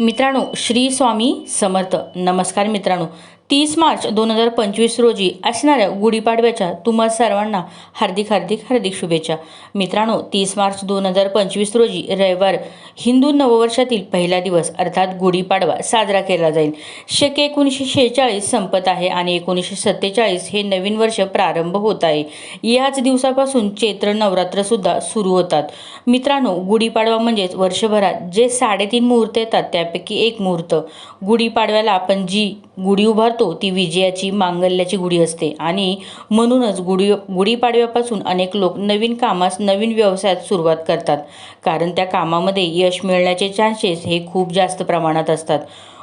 मित्रांनो श्री स्वामी समर्थ. नमस्कार मित्रांनो. तीस मार्च दोन हजार पंचवीस रोजी असणाऱ्या गुढीपाडव्याच्या तुम्हा सर्वांना हार्दिक हार्दिक हार्दिक शुभेच्छा. मित्रांनो तीस मार्च दोन हजार पंचवीस रोजी रविवार हिंदू नववर्षातील पहिला दिवस अर्थात गुढीपाडवा साजरा केला जाईल. शके एकोणीसशे शेहेचाळीस संपत आहे आणि एकोणीसशे सत्तेचाळीस हे नवीन वर्ष प्रारंभ होत आहे. याच दिवसापासून चैत्र नवरात्रसुद्धा सुरू होतात. मित्रांनो गुढीपाडवा म्हणजेच वर्षभरात जे साडेतीन मुहूर्त येतात त्यापैकी एक मुहूर्त. गुढीपाडव्याला आपण जी गुढी उभारतो ती विजयाची मांगल्याची गुढी असते. आणि म्हणूनच गुढी गुढीपाडव्यापासून अनेक लोक नवीन कामास नवीन व्यवसायात सुरुवात करतात. कारण त्या कामामध्ये यश मिळण्याचे चान्सेस हे खूप जास्त प्रमाणात असतात.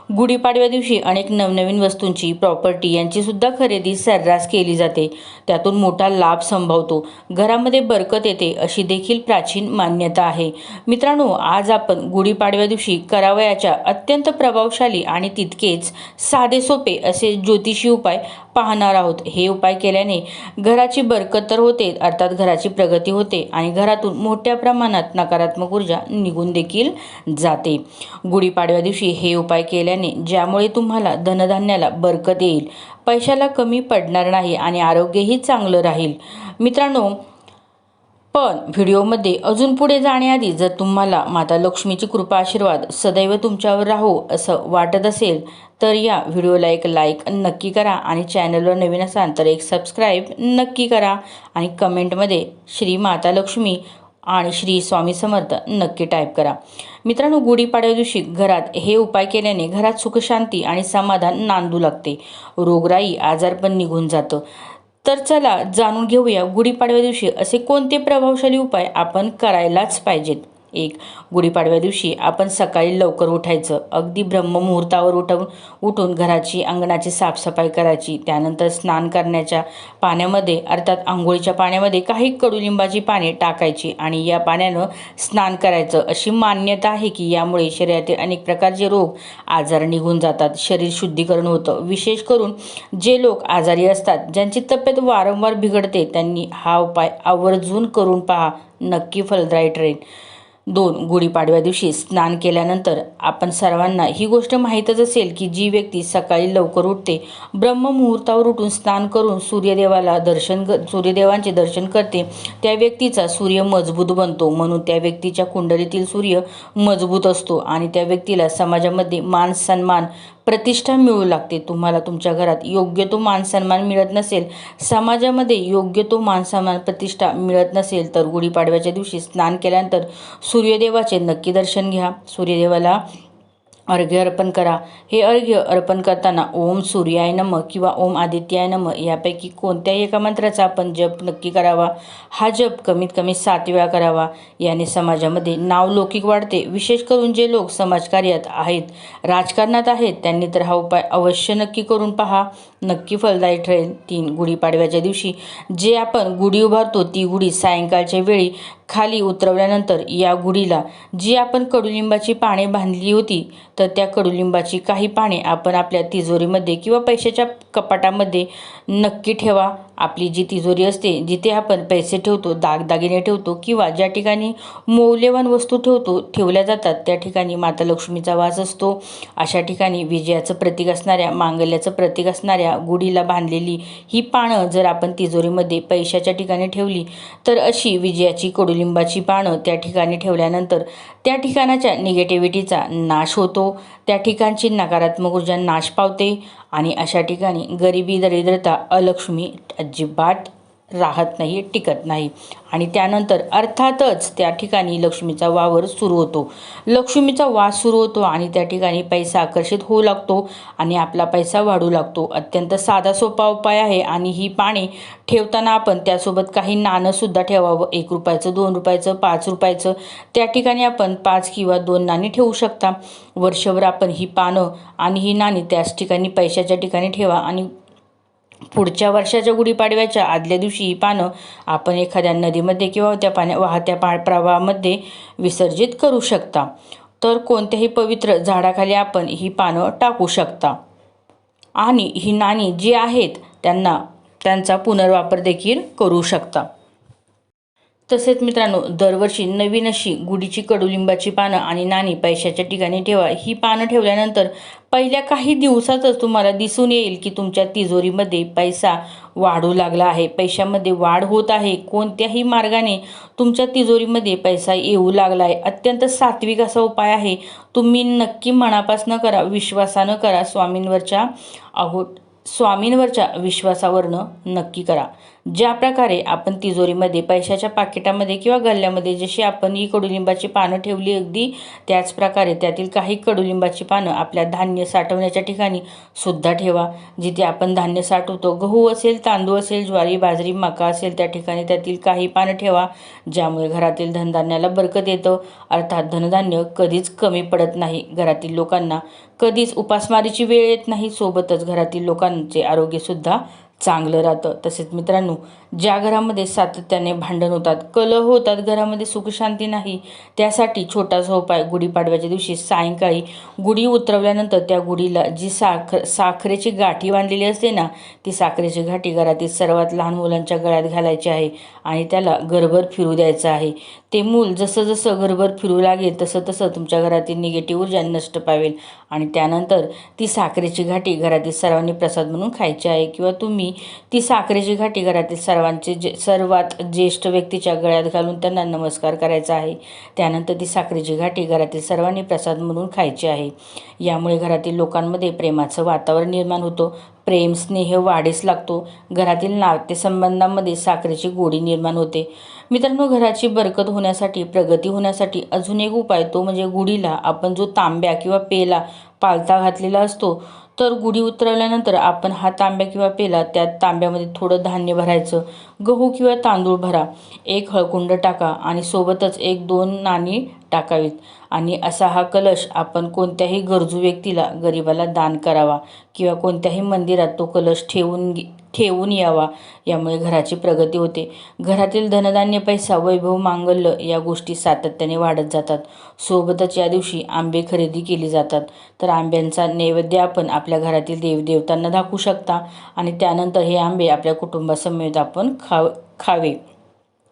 गुढीपाडव्या दिवशी अनेक नवनवीन वस्तूंची प्रॉपर्टी यांची सुद्धा खरेदी सर्रास केली जाते. त्यातून मोठा लाभ संभवतो. घरामध्ये बरकत येते अशी देखील प्राचीन मान्यता आहे. मित्रांनो आज आपण गुढीपाडव्या दिवशी करावयाच्या अत्यंत प्रभावशाली आणि तितकेच साधे सोपे असे ज्योतिषी उपाय पाहणार आहोत. हे उपाय केल्याने घराची बरकत तर होते अर्थात घराची प्रगती होते आणि घरातून मोठ्या प्रमाणात नकारात्मक ऊर्जा निघून देखील जाते. गुढीपाडव्या दिवशी हे उपाय केल्या केल्याने ज्यामुळे तुम्हाला धनधान्याला बरकत येईल. पैशाला कमी पडणार नाही आणि आरोग्यही चांगलं राहील. मित्रांनो पण व्हिडिओमध्ये अजून पुढे जाण्याआधी जर तुम्हाला माता लक्ष्मीची कृपा आशीर्वाद सदैव तुमच्यावर राहो असं वाटत असेल तर या व्हिडिओला एक लाईक नक्की करा आणि चॅनलवर नवीन असाल तर एक सबस्क्राईब नक्की करा. आणि कमेंटमध्ये श्री माता लक्ष्मी आणि श्री स्वामी समर्थ नक्की टाईप करा. मित्रांनो गुढीपाडव्या दिवशी घरात हे उपाय केल्याने घरात सुखशांती आणि समाधान नांदू लागते. रोगराई आजारपण निघून जातं. तर चला जाणून घेऊया गुढीपाडव्या दिवशी असे कोणते प्रभावशाली उपाय आपण करायलाच पाहिजेत. एक गुढीपाडव्या दिवशी आपण सकाळी लवकर उठायचं. अगदी ब्रह्ममुहूर्तावर उठवून उठून घराची अंगणाची साफसफाई करायची. त्यानंतर स्नान करण्याच्या पाण्यामध्ये अर्थात आंघोळीच्या पाण्यामध्ये काही कडुलिंबाची पाने टाकायची आणि या पाण्यानं स्नान करायचं. अशी मान्यता आहे की यामुळे शरीरातील अनेक प्रकारचे रोग आजार निघून जातात. शरीर शुद्धीकरण होतं. विशेष करून जे लोक आजारी असतात ज्यांची तब्येत वारंवार बिघडते त्यांनी हा उपाय आवर्जून करून पहा. नक्की फलदायी ठरेल. दोन गुढीपाडव्या दिवशी स्नान केल्यानंतर आपण सर्वांना ही गोष्ट माहीतच असेल की जी व्यक्ती सकाळी लवकर उठते ब्रह्ममुहूर्तावर उठून स्नान करून सूर्यदेवाला दर्शन सूर्यदेवांचे दर्शन करते त्या व्यक्तीचा सूर्य मजबूत बनतो. म्हणून त्या व्यक्तीच्या कुंडलीतील सूर्य मजबूत असतो आणि त्या व्यक्तीला समाजामध्ये मान सन्मान प्रतिष्ठा मिळू लागते. तुम्हाला तुमच्या घरात योग्य तो मान सन्मान मिळत नसेल समाजामध्ये योग्य तो मान सन्मान प्रतिष्ठा मिळत नसेल तर गुढीपाडव्याच्या दिवशी स्नान केल्यानंतर सूर्यदेवाचे नक्की दर्शन घ्या. सूर्यदेवाला अर्घ्य अर्पण करा. हे अर्घ्य अर्पण करताना ओम सूर्याय नम किंवा ओम आदित्याय नम यापैकी कोणत्याही एका मंत्राचा आपण जप नक्की करावा. हा जप कमीत कमी सात वेळा करावा. याने समाजामध्ये नाव लौकिक वाढते. विशेष करून जे लोक समाजकार्यात आहेत राजकारणात आहेत त्यांनी तर हा उपाय अवश्य नक्की करून पहा. नक्की फलदायी ठरेल तीन गुढीपाडव्याच्या दिवशी. जे आपण गुढी उभारतो ती गुढी सायंकाळच्या वेळी खाली उतरवल्यानंतर या गुढीला जी आपण कडुलिंबाची पाने बांधली होती तर त्या कडुलिंबाची काही पाने आपण आपल्या तिजोरीमध्ये किंवा पैशाच्या कपाटामध्ये नक्की ठेवा. आपली जी तिजोरी असते जिथे आपण पैसे ठेवतो दागदागिने ठेवतो किंवा ज्या ठिकाणी मौल्यवान वस्तू ठेवतो ठेवल्या जातात त्या ठिकाणी माता लक्ष्मीचा वास असतो. अशा ठिकाणी विजयाचं प्रतीक असणाऱ्या मांगल्याचं प्रतीक असणाऱ्या गुढीला बांधलेली ही पानं जर आपण तिजोरीमध्ये पैशाच्या ठिकाणी ठेवली तर अशी विजयाची कडुलिंबाची पानं त्या ठिकाणी ठेवल्यानंतर त्या ठिकाणाच्या निगेटिव्हिटीचा नाश होतो. त्या ठिकाणची नकारात्मक ऊर्जा नाश पावते. आणि अशा ठिकाणी गरिबी दरिद्रता अलक्ष्मी अजिबात राहत नाही टिकत नाही. आणि त्यानंतर अर्थातच त्या ठिकाणी लक्ष्मीचा वावर सुरू होतो. लक्ष्मीचा वास सुरू होतो आणि त्या ठिकाणी पैसा आकर्षित होऊ लागतो आणि आपला पैसा वाढू लागतो. अत्यंत साधा सोपा उपाय आहे आणि ही पाणी ठेवताना आपण त्यासोबत काही नाणंसुद्धा ठेवावं. एक रुपयाचं दोन रुपयाचं पाच रुपयाचं. त्या ठिकाणी आपण पाच किंवा दोन नाणी ठेवू शकता. वर्षभर आपण ही पानं आणि ही नाणी त्याच ठिकाणी पैशाच्या ठिकाणी ठेवा आणि पुढच्या वर्षाच्या गुढीपाडव्याच्या आदल्या दिवशी ही पानं आपण एखाद्या नदीमध्ये किंवा त्या पाण्या वाहत्या पा प्रवाहामध्ये विसर्जित करू शकता. तर कोणत्याही पवित्र झाडाखाली आपण ही पानं टाकू शकता. आणि ही नाणी जी आहेत त्यांना त्यांचा पुनर्वापर देखील करू शकता. तसेच मित्रांनो दरवर्षी नवीन अशी गुढीची कडुलिंबाची पानं आणि नाणी पैशाच्या ठिकाणी ठेवा. ही पानं ठेवल्यानंतर पहिल्या काही दिवसातच तुम्हाला दिसून येईल की तुमच्या तिजोरीमध्ये पैसा वाढू लागला आहे. पैशामध्ये वाढ होत आहे. कोणत्याही मार्गाने तुमच्या तिजोरीमध्ये पैसा येऊ लागला आहे अत्यंत सात्विक असा उपाय आहे. तुम्ही नक्की मनापासनं करा विश्वासानं करा स्वामींवरच्या आहोत स्वामींवरच्या विश्वासावरनं नक्की करा. ज्या प्रकारे आपण तिजोरीमध्ये पैशाच्या पाकिटामध्ये किंवा गल्ल्यामध्ये जशी आपण ही कडुलिंबाची पानं ठेवली अगदी त्याच प्रकारे त्यातील काही कडुलिंबाची पानं आपल्या धान्य साठवण्याच्या ठिकाणी सुद्धा ठेवा. जिथे आपण धान्य साठवतो गहू असेल तांदूळ असेल ज्वारी बाजरी मका असेल त्या ठिकाणी त्यातील काही पानं ठेवा. ज्यामुळे घरातील धनधान्याला बरकत येतं. अर्थात धनधान्य कधीच कमी पडत नाही. घरातील लोकांना कधीच उपासमारीची वेळ येत नाही. सोबतच घरातील लोकांचे आरोग्यसुद्धा चांगलं राहतं. तसेच मित्रांनो ज्या घरामध्ये सातत्याने भांडण होतात कलह होतात घरामध्ये सुखशांती नाही त्यासाठी छोटासा उपाय गुढीपाडव्याच्या दिवशी सायंकाळी गुढी उतरवल्यानंतर त्या गुढीला जी साखर साखरेची गाठी बांधलेली असते ना ती साखरेची गाठी घरातील सर्वात लहान मुलांच्या गळ्यात घालायची आहे आणि त्याला घरभर फिरू द्यायचं आहे. ते मूल जसं जसं घरभर फिरू लागेल तसं तसं तुमच्या घरातील निगेटिव्ह ऊर्जा नष्ट पावेल. आणि त्यानंतर ती साखरेची घाटी घरातील सर्वांनी प्रसाद म्हणून खायची आहे किंवा तुम्ही ती साखरेची घाटी घरातील सर्वांचे जे सर्वात ज्येष्ठ व्यक्तीच्या गळ्यात घालून त्यांना नमस्कार करायचा आहे. त्यानंतर ती साखरेची घाटी घरातील सर्वांनी प्रसाद म्हणून खायची आहे. यामुळे घरातील लोकांमध्ये प्रेमाचं वातावरण निर्माण होतं. प्रेम स्नेह वाढीस लागतो. घरातील नातेसंबंधांमध्ये साखरेची गोडी निर्माण होते. मित्रांनो घराची बरकत होण्यासाठी प्रगती होण्यासाठी अजून एक उपाय तो म्हणजे गुढीला आपण जो तांब्या किंवा पेला पालथा घातलेला असतो तर गुढी उतरवल्यानंतर आपण हा तांब्या किंवा पेला त्या तांब्यामध्ये थोडं धान्य भरायचं. गहू किंवा तांदूळ भरा. एक हळकुंड टाका आणि सोबतच एक दोन नाणी टाकावीत. आणि असा हा कलश आपण कोणत्याही गरजू व्यक्तीला गरिबाला दान करावा किंवा कोणत्याही मंदिरात तो कलश ठेवून ठेवून यावा यामुळे घराची प्रगती होते. घरातील धनधान्य पैसा वैभव मांगल्य या गोष्टी सातत्याने वाढत जातात. सोबतच या दिवशी आंबे खरेदी केली जातात. तर आंब्यांचा नैवेद्य आपण आपल्या घरातील देवदेवतांना दाखवू शकता आणि त्यानंतर हे आंबे आपल्या कुटुंबासमेत आपण खा खावे.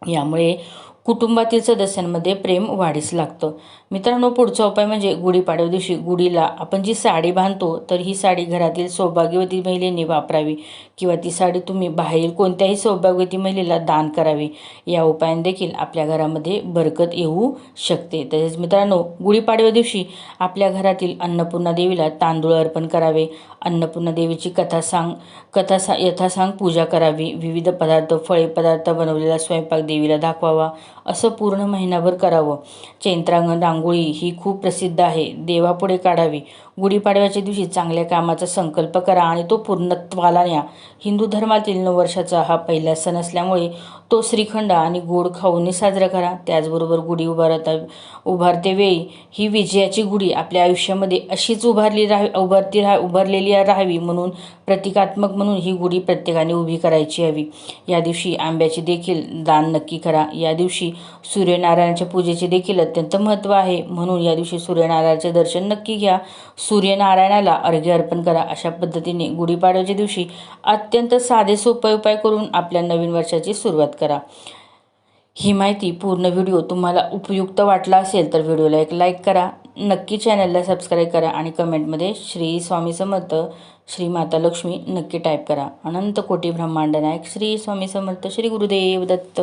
यामुळे कुटुंबातील सदस्यांमध्ये प्रेम वाढीस लागतं. मित्रांनो पुढचा उपाय म्हणजे गुढीपाडव्या दिवशी गुढीला आपण जी साडी बांधतो तर ही साडी घरातील सौभाग्यवती महिलेने वापरावी किंवा ती साडी तुम्ही बाहेर कोणत्याही सौभाग्यवती महिलेला दान करावी. या उपायाने देखील आपल्या घरामध्ये बरकत येऊ शकते. तसेच मित्रांनो गुढीपाडव्या दिवशी आपल्या घरातील अन्नपूर्णा देवीला तांदूळ अर्पण करावे. अन्नपूर्णा देवीची कथा सांग कथा सा यथासांग पूजा करावी. विविध पदार्थ फळे पदार्थ बनवलेला स्वयंपाक देवीला दाखवावा. असं पूर्ण महिनाभर करावं. चैत्रांगण रांगोळी ही खूप प्रसिद्ध आहे. देवापुढे काढावी. गुढीपाडव्याच्या दिवशी चांगल्या कामाचा संकल्प करा आणि तो पूर्णत्वाला न्या. हिंदू धर्मातील नववर्षाचा हा पहिला सण असल्यामुळे तो श्रीखंड आणि गोड खाऊन साजरा करा. त्याचबरोबर गुढी उभारता उभारते वेळी ही विजयाची गुढी आपल्या आयुष्यामध्ये अशीच उभारली राह उभारती राहा उभारलेली राहावी म्हणून प्रतिकात्मक म्हणून ही गुढी प्रत्येकाने उभी करायची हवी. या दिवशी आंब्याची देखील दान नक्की करा. या दिवशी सूर्यनारायणाच्या पूजेचे देखील अत्यंत महत्त्व आहे म्हणून या दिवशी सूर्यनारायणाचे दर्शन नक्की घ्या. सूर्यनारायणाला अर्घ्य अर्पण करा. अशा पद्धतीने गुढीपाडव्याच्या दिवशी अत्यंत साधे सोपे उपाय करून आपल्या नवीन वर्षाची सुरुवात करा. ही माहिती पूर्ण व्हिडिओ तुम्हाला उपयुक्त वाटला असेल तर व्हिडिओला एक लाईक करा. नक्की चॅनलला सबस्क्राईब करा आणि कमेंटमध्ये श्री स्वामी समर्थ श्री माता लक्ष्मी नक्की टाईप करा. अनंत कोटी ब्रह्मांड नायक श्री स्वामी समर्थ श्री गुरुदेव दत्त.